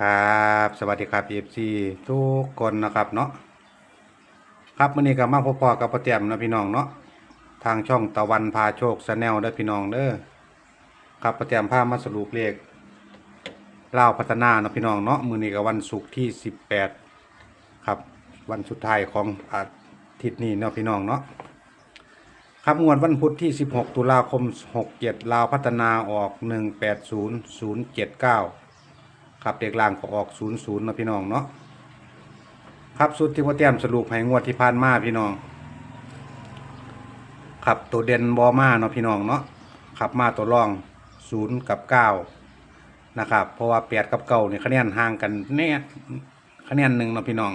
ครับสวัสดีครับ FC ทุกคนนะครับเนาะครับวันนี้ก็มาพบปอกับพ่อแต้มนะพี่น้องเนาะทางช่องตะวันพาโชคแนลเด้พี่น้องเด้อครับพ่อแต้มพามาสรุปเลขเล่าวพัฒนาเนาะพี่น้องเนาะมือนี้ก็วันศุกร์ที่ 18 ครับ วันสุดท้ายของอาทิตย์นี้เนาะพี่น้องเนาะครับงวดวันพุธที่ 16 ตุลาคม 67ลาวพัฒนาออก 180079 ครับเด็กล่างก็ออกศูนย์ศูนย์นะพี่น้องเนาะครับสุดที่พ่อแต้มสรุปให้งวดที่ผ่านมาพี่น้องครับตัวเด่นบอมาเนาะพี่น้องเนาะครับมาตัวรองศูนย์กับเก้านะครับ เพราะว่าแปดกับเก้าเนี่ยคะแนนห่างกันเนี่ยคะแนนหนึ่งเนาะพี่น้อง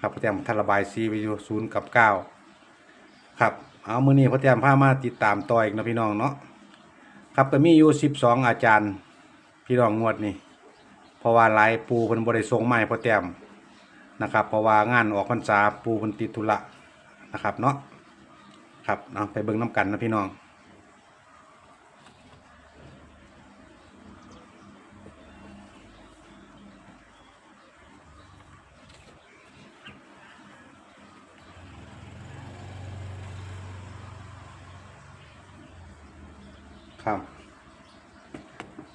ครับพ่อแต้มทาระบายซีไปอยู่ศูนย์กับเก้าครับเอามือนี้พ่อแต้มพามาติดตามต่ออีกนะพี่น้องเนาะครับก็มีอยู่สิบสองอาจารย์ พี่น้องงวดนี่เพราะว่าหลายปูเพิ่นบ่ได้ส่งมาให้พอแต้มนะครับ เพราะว่างานออกพรรษาปูเพิ่นติดธุระนะครับเนาะครับเนาะไปเบิ่งน้ำกันนะพี่น้องครับ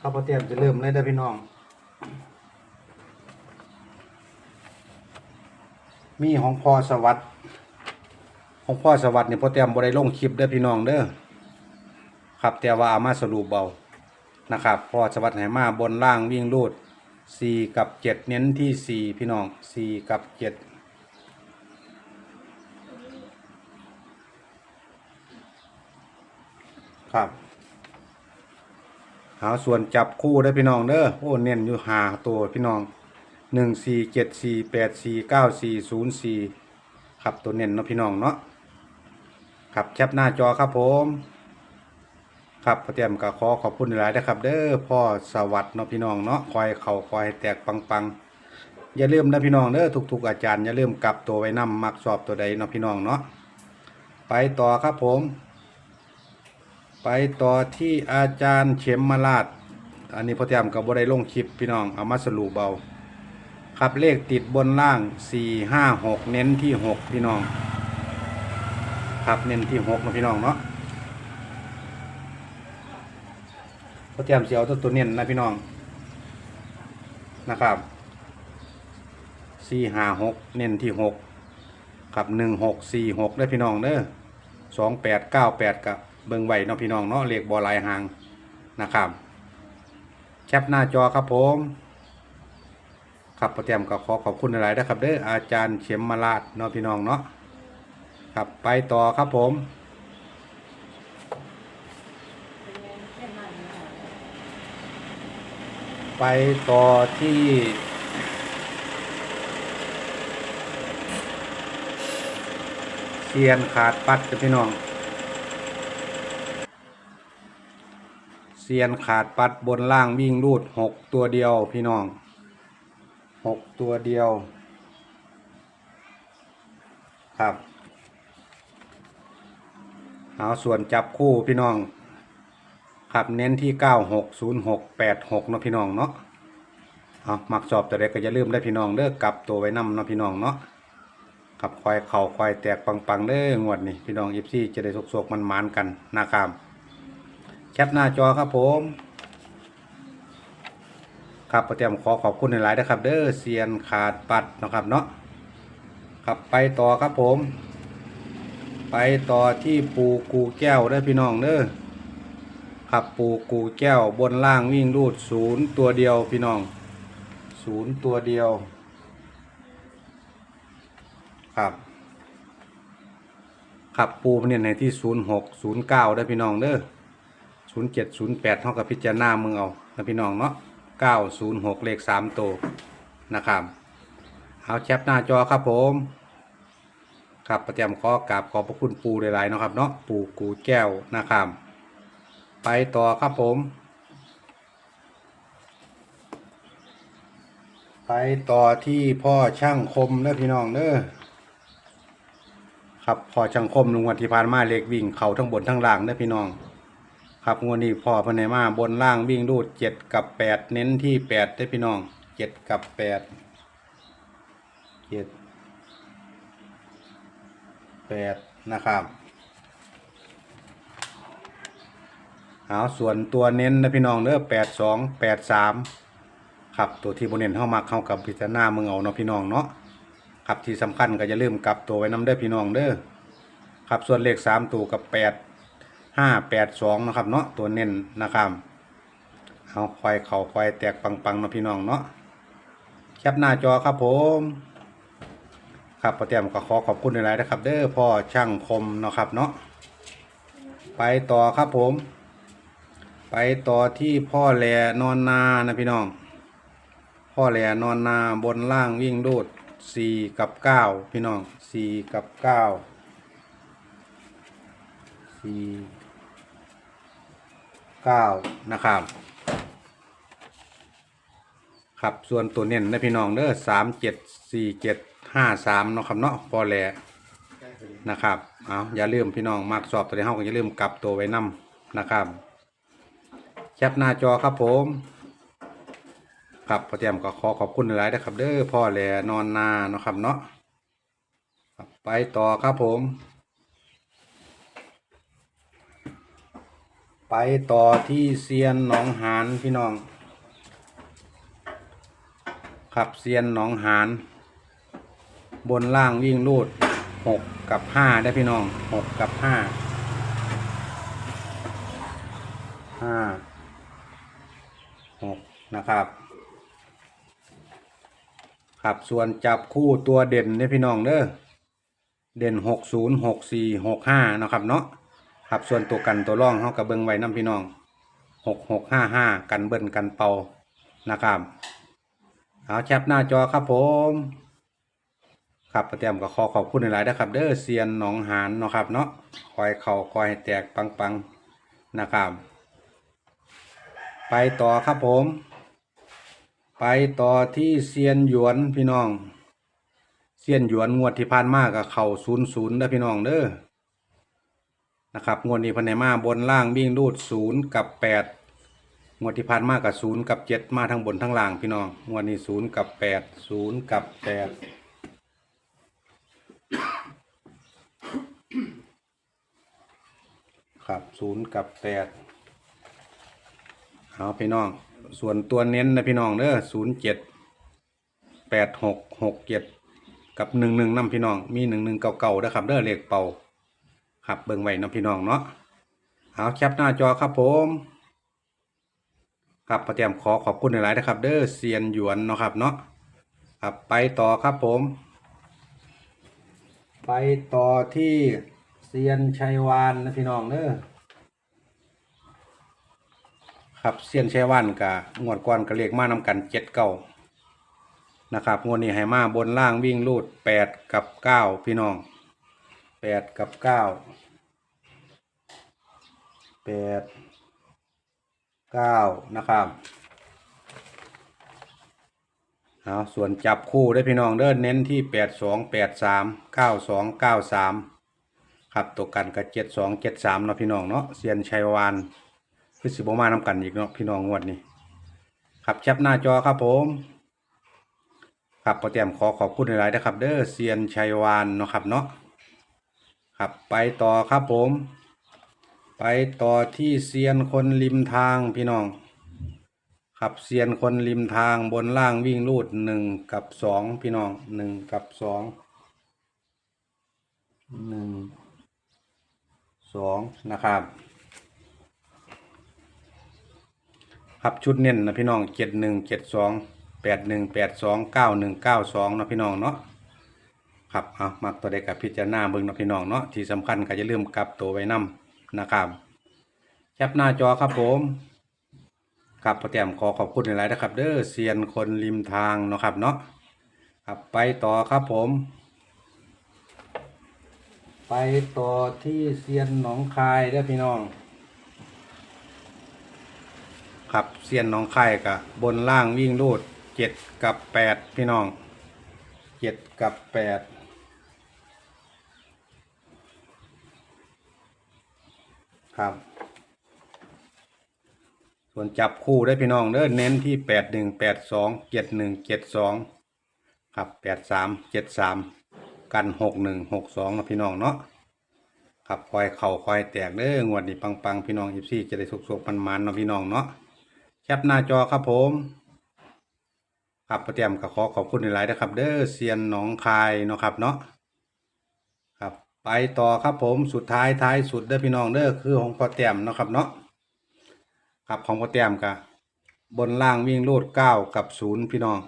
ข้าวพ่อเตรียมจะเริ่มเลยเด้พี่น้อง มีของพ่อสวัสดิ์ของพ่อสวัสดิ์เนี่ยพ่อเตรียมบ่ได้ลงคลิปเด้พี่น้องเด้อครับแต่ว่าอามาสรุปเบานะครับพ่อสวัสดิ์ไหมาบนล่างวิ่งรูดสี่กับเจ็ดเน้นที่สี่พี่น้องสี่กับเจ็ดครับ หาส่วนจับคู่ได้พี่น้องเด้อโอ้เน้นอยู่หาตัวพี่น้องหนึ่งสี่เจ็ดสี่แปดสี่เก้าสี่ศูนย์สี่ครับตัวเน้นเนาะพี่น้องเนาะครับแคปหน้าจอครับผมครับพ่อเตรียมก็ขอขอบคุณหลายนะครับ เด้อพ่อสวัสดิ์เนาะพี่น้องเนาะคอยเข่าคอยแตกปังๆ อย่าลืมนะพี่น้องเด้อทุกๆอาจารย์อย่าลืมกลับตัวไว้นำมักสอบตัวใดเนาะพี่น้องเนาะไปต่อครับผม ไปต่อที่อาจารย์เขมมาลาด อันนี้พ่อเตรียมกับบได้ลงคลิปพี่น้อง เอามาสรุปเบา ครับเลขติดบนล่าง 4 5 6 เน้นที่ 6 พี่น้อง ครับเน้นที่6นะพี่น้องเนาะพ่อเตรียมเสียวตัวตัวเน้นนะพี่น้อง นะครับ 4 5 6 เน้นที่ 6 ครับ 1 6 4 6ได้พี่น้องเด้อ2 8 9 8กับ เบิ่งไว้เนาะพี่น้องเนาะเลขบอลายหางนะครับ แคปหน้าจอครับผมครับประเตรียมก็ขอขอบคุณหลายๆนะครับเด้ออาจารย์เข็มมาลาดเนาะพี่น้องเนาะครับไปต่อครับผมไปต่อที่ เซียนขาดปัดกับพี่น้อง ซียนขาดปัดบนล่างวิ่งรูดหกตัวเดียวพี่น้องหกตัวเดียว ครับเอาส่วนจับคู่พี่น้องครับเน้นที่เก้าหกศูนย์หกแปดหกเนาะพี่น้องเนาะเอาหมักสอบแตัวใดก็อย่าลืมได้พี่น้องเด้อกลับตัวไว้นำเนาะพี่น้องเนาะครับควายเข่าควายแตกปังๆเด้องวดนี่พี่น้องเอฟซีจะได้สกๆมันมานๆกันนะครับ แคปหน้าจอครับผม ครับประเตรียมขอขอบคุณหลายๆนะครับ เด้อเซียนขาดปัดนะครับเนาะครับไปต่อครับผม ไปต่อที่ปูกูแก้วได้พี่น้องเด้อครับปูกูแก้วบนล่างวิ่งรูดศูนย์ตัวเดียวพี่น้องศูนย์ตัวเดียว ครับครับปูเนี่ยในที่ศูนย์หกศูนย์เก้าได้พี่น้องเด้อ ศูนย์เจ็ดศูนย์แปดเท่ากับพิจารณามึงเอานะพี่น้องเนาะเก้าศูนย์หกเลขสามตัวนะครับเอาแคปหน้าจอครับผมครับประจำขอกราบขอบพระคุณปูหลายๆเนาะครับเนาะปูกูแก้วนะครับไปต่อครับผม ไปต่อที่พ่อช่างคมเด้อพี่น้องเด้อครับพ่อช่างคมลุงวันที่ผ่านมาเล็กวิ่งเขาทั้งบนทั้งล่างเด้อพี่น้อง ครับงวดนี้พ่อพนในมาบนล่างวิ่งรูดเจ็ดกับแปดเน้นที่แปดได้พี่น้องเจ็ดกับแปดเจ็ดแปดนะครับเอาส่วนตัวเน้นนะพี่น้องเด้อแปดสองแปดสามครับตัวที่บนเน้นเข้ามาเข้ากับพิจารณามึงเอาเนาะพี่น้องเนาะครับที่สำคัญก็จะลืมกลับตัวไว้น้ำเด้อพี่น้องเด้อครับส่วนเลขสามตัวกับแปด ห้าแปดสองนะครับเนาะตัวเน้นนะครับเอาควายเข่าควายแตกปังๆเนาะพี่น้องเนาะแคปหน้าจอครับผม ครับประเตียมก็ขอขอบคุณในไลน์นะครับ เด้อพ่อช่างคมเนาะครับเนาะไปต่อครับผม ไปต่อที่พ่อแหลนอนนานะพี่น้อง พ่อแหลนอนนาบนล่างวิ่งโดดสี่กับเก้าพี่น้องสี่กับเก้าสี่ เก้านะครับ ครับส่วนตัวเน้นนะพี่น้องเด้อสามเจ็ดสี่เจ็ดห้าสามเนาะครับเนาะพอแลนะครับเอาอย่าลืมพี่น้องมากสอบตัวในห้องก็อย่าลืมกลับตัวไว้นํนะครับแคปหน้าจอครับผมครับพอเตรียมก็ขอขอบคุณหลายๆนะครับ เด้อพ่อแหลนอนนาเนาะครับเนาะไปต่อครับผม ไปต่อที่เซียนหนองหานพี่น้อง ขับเซียนหนองหาน บนล่างวิ่งลูดหกกับห้าได้พี่น้องหกกับห้าห้าหกนะครับครับส่วนจับคู่ตัวเด่นเนี่ยพี่น้องเด้อเด่นหกศูนย์หกสี่หกห้านะครับเนาะ ครับส่วนตัวกันตัวร่องเขากับเบิ้งไว้น้ำพี่น้องหกหกห้าห้ากันเบิ้ลกันเป่านะครับเอาแคปหน้าจอครับผมครับประเตรียมก็ขอขอบคุณหลายๆนะครับ เด้อเซียนหนองหานเนาะครับเนาะคอยเข่าคอยแตกปังๆนะครับ ไปต่อครับผม ไปต่อที่เซียนหยวนพี่น้องเซียนหยวนงวดที่ผ่านมากกับเข่าศูนย์ศูนย์ได้อพี่น้องเด้อ นะครับงวดนี้พันในมาบนล่างวิ่งรูดศูนย์กับแปดงวดที่ผ่านมากับศูนย์กับเจ็ดมาทั้งบนทั้งล่างพี่น้องงวดนี้ศูนย์กับแปดศูนย์กับแปดครับศูนย์กับแปดเอาพี่น้อง ส่วนตัวเน้นนะพี่น้องเด้อศูนย์เจ็ดแปดหกหกเจ็ดกับหนึ่งหนึ่งนำพี่น้องมีหนึ่งหนึ่งเก่าๆนะครับเด้อเลขเป่า ครับเบิ่งไว้เนาะพี่น้องเนาะเอาแคปหน้าจอครับผมครับประเตรียมขอขอบคุณหลายๆนะครับ เด้อเซียนหยวนเนาะครับเนาะครับไปต่อครับผม ไปต่อที่เซียนชัยวานนะพี่น้องเด้อครับเซียนชัยวานกับงวดก่อนก็เรียกมานำกันเจ็ดเก้านะครับงวดนี้ให้มาบนล่างวิ่งรูดแปดกับเก้าพี่น้อง แปดกับเก้าแปดเก้านะครับเอาส่วนจับคู่ได้พี่น้องเด้อเน้นที่แปดสองแปดสามเก้าสองเก้าสามครับตัวกันกับเจ็ดสองเจ็ดสามเนาะพี่น้องเนาะเซียนชัยวานคือสิบมานำกันอีกเนาะพี่น้องงวดนี้ครับแคปหน้าจอครับผมครับโปรแกรมขอขอบคุณหลายๆนะครับ เด้อเซียนชัยวานเนาะครับเนาะ ครับไปต่อครับผม ไปต่อที่เซียนคนริมทางพี่น้องครับเซียนคนริมทางบนล่างวิ่งรูดหนึ่งกับสองพี่น้องหนึ่งกับสองหนึ่งสองนะครับครับชุดเน้นนะพี่น้องเจ็ดหนึ่งเจ็ดสองแปดหนึ่งแปดสองเก้าหนึ่งเก้าสองนะพี่น้องเนาะ ครับเอามักตัวใดกับพิจารณาเบิ่งเนาะพี่น้องเนาะที่สำคัญก็จะลืมกลับตัวไว้นํนะครับแคปหน้าจอครับผมครับพอแต้มขอขอบคุณหลายๆนะครับ เด้อเซียนคนริมทางเนาะครับเนาะครับไปต่อครับผม ไปต่อที่เซียนหนองคายเด้อพี่น้องครับเซียนหนองคายกับบนล่างวิ่งรูดเจ็ดกับแปดพี่น้องเจ็ดกับแปด ครับ ส่วนจับคู่ได้พี่น้องเด้อเน้นที่แปดหนึ่งแปดสองเจ็ดหนึ่งเจ็ดสองครับแปดสามเจ็ดสามกันหกหนึ่งหกสองนะพี่น้องเนาะครับคอยเข่าคอยแตกเด้องวดนี้ปังปังๆพี่น้องอีซี่จะได้สุกสุกมันมันๆเนาะพี่น้องเนาะแคปหน้าจอครับผมครับประเตรียมก็ขอขอบคุณหลายๆนะครับ เด้อเซียนหนองคายเนาะครับเนาะ ไปต่อครับผมสุดท้ายท้ายสุดเด้อพี่น้องเด้อคือของพอแต้มเนาะครับเนาะครับของพอแต้มกับบนล่างวิ่งรูดเก้ากับศูนย์พี่น้อง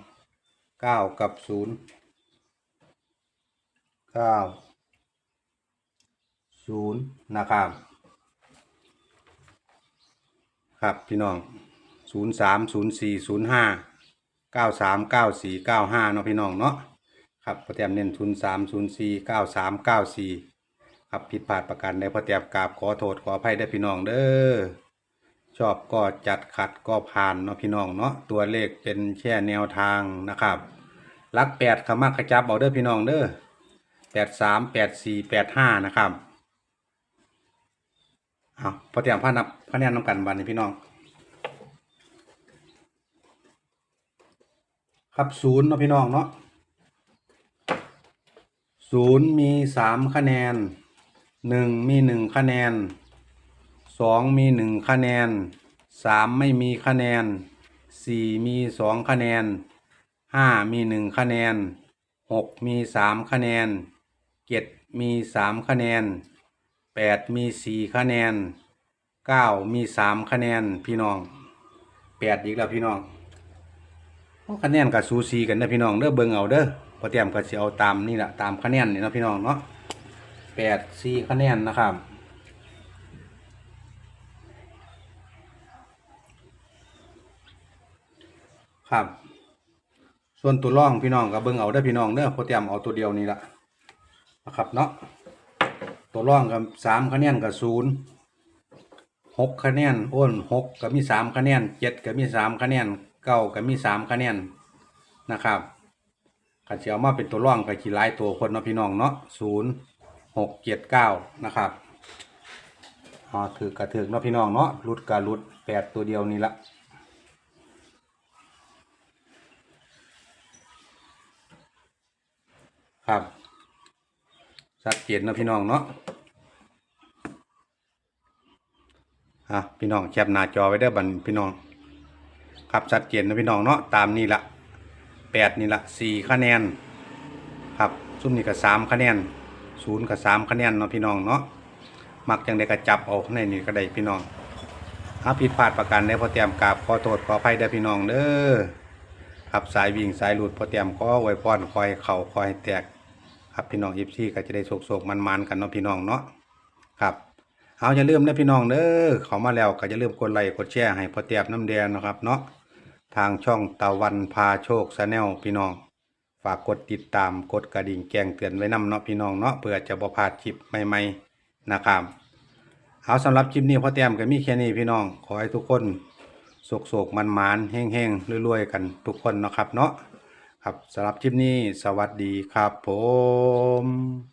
เก้ากับศูนย์เก้าศูนย์นะครับครับพี่น้องศูนย์สามศูนย์สี่ศูนย์ห้าเก้าสามเก้าสี่เก้าห้าเนาะพี่น้องเนาะ ครับพ่อแต้มเน้นศูนย์สามศูนย์สี่เก้าสามเก้าสี่ครับผิดพลาดประการใดพ่อแต้มกราบขอโทษขออภัยได้พี่น้องเด้อชอบก็จัดขัดก็ผ่านเนาะพี่น้องเนาะตัวเลขเป็นแค่แนวทางนะครับลักแปดขมักขจับเอาเด้อพี่น้องเด้อแปดสามแปดสี่แปดห้านะครับเอาพอเตรียมผ้านับผ้าแนนนำกันบันนี้พี่น้อง ครับศูนย์เนาะพี่น้องเนาะ ศูนย์มีสามคะแนนหนึ่งมีหนึ่งคะแนนสองมีหนึ่งคะแนนสามไม่มีคะแนนสี่มีสองคะแนนห้ามีหนึ่งคะแนนหกมีสามคะแนนเจ็ดมีสามคะแนนแปดมีสี่คะแนนเก้ามีสามคะแนนพี่น้องแปดอีกแล้วพี่น้องคะแนนกับสูสีกันเด้อพี่น้องเด้อเบิ่งเอาเด้อ อเตรียมก็สิเอาตามนี่แหละตามคะแนนนี่นะพี่น้องเนาะแปดสี่คะแนนนะครับครับส่วนตัวร่องพี่น้องก็เบิ่งเอาได้พี่น้องเด้อโปรแกรมเอาตัวเดียวนี่ละนะครับเนาะตัวร่องกับสามคะแนนกับศูนย์หกคะแนนอ้นหกก็มีสามคะแนนเจ็ดก็มีสามคะแนนเก้าก็มีสามคะแนนนะครับ ขัดเสียวมาเป็นตัวร่องกับขี่ลายตัวคนเนาะพี่น้องเนาะศูนย์หกเจ็ดเก้านะครับอ๋อถือกระถือเนาะพี่น้องเนาะรุดกระรุดแปดตัวเดียวนี่ละครับชัดเจนนะพี่น้องเนาะอะพี่น้องแคปหน้าจอไว้เด้อบันพี่น้อง ครับชัดเจนนะพี่น้องเนาะตามนี่ละ แปดนี่ละสี่คะแนนครับซุ่มนี่ก็สามคะแนนศูนย์กับสามคะแนนเนาะพี่น้องเนาะมักจังได้กระจับเอาในนี่ก็ได้พี่น้องถ้าผิดพลาดประการใดพอเตรียมกราบขอโทษขออภัยได้พี่น้องเด้อครับสายวิ่งสายหลุดพอเตรียมก็ไว้ป้อนคอยเข่าคอยแตกครับพี่น้องยิบซี่ก็จะได้โศกๆมันๆกันเนาะพี่น้องเนาะครับเอาอย่าลืมนะพี่น้องเด้อเขามาแล้วก็อย่าลืมกดไลค์กดแชร์ให้พอเตรียมน้ำแดงนะครับเนาะ ทางช่องตะวันพาโชคชาแนลพี่น้อง ฝากกดติดตามกดกระดิ่งแจ้งเตือนไว้นำเนาะพี่น้องเนาะเพื่อจะบ่พลาดคลิปใหม่ๆนะครับเอาสำหรับคลิปนี้พอเตรียมก็มีแค่นี้พี่น้องขอให้ทุกคนโศกโศกมันมันๆแห้งๆรวยๆกันทุกคนนะครับเนาะครับสำหรับคลิปนี้สวัสดีครับผม